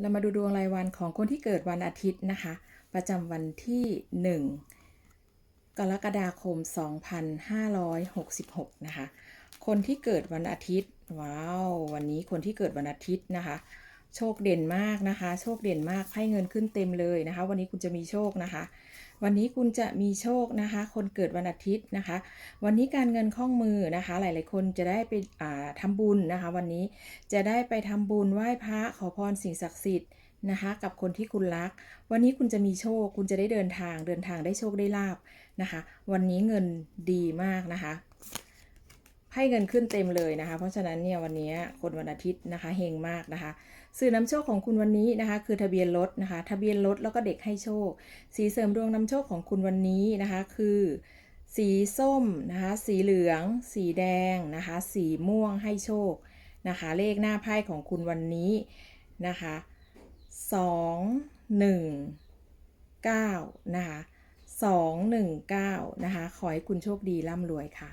เรามาดูดวงรายวันของคนที่เกิดวันอาทิตย์นะคะ ประจำวันที่ 1 กรกฎาคม 2566 นะคะ คนที่เกิดวันอาทิตย์ ว้าว วันนี้คนที่เกิดวันอาทิตย์นะคะ โชคเด่นมากนะคะ โชคเด่นมากให้เงินขึ้นเต็มเลยนะคะ วันนี้คุณจะมีโชคนะคะ วันนี้คุณจะมีโชคนะคะ คนเกิดวันอาทิตย์นะคะ วันนี้การเงินคล่องมือนะคะ หลาย ๆ คนจะได้ไปอ่าทำบุญนะคะ วันนี้จะได้ไปทำบุญไหว้พระขอพรสิ่งศักดิ์สิทธิ์นะคะกับคนที่คุณรัก วันนี้คุณจะมีโชค คุณจะได้เดินทางเดินทางได้โชคได้ลาบนะคะ วันนี้เงินดีมากนะคะ ให้เงินขึ้นเต็มเลยนะคะ เพราะฉะนั้นเนี่ยวันนี้คนวันอาทิตย์นะคะเฮงมากนะคะ สื่อนำโชคของคุณวันนี้นะคะ คือทะเบียนรถนะคะ ทะเบียนรถแล้วก็เด็กให้โชค สีเสริมดวงนำโชคของคุณวันนี้นะคะ คือ สีส้มนะคะ สีเหลือง สีแดงนะคะ สีม่วงให้โชคนะคะ เลขหน้าไพ่ของคุณวันนี้นะคะสองหนึ่งเก้านะคะสองหนึ่งเก้านะคะ ขอให้คุณโชคดีร่ำรวยค่ะ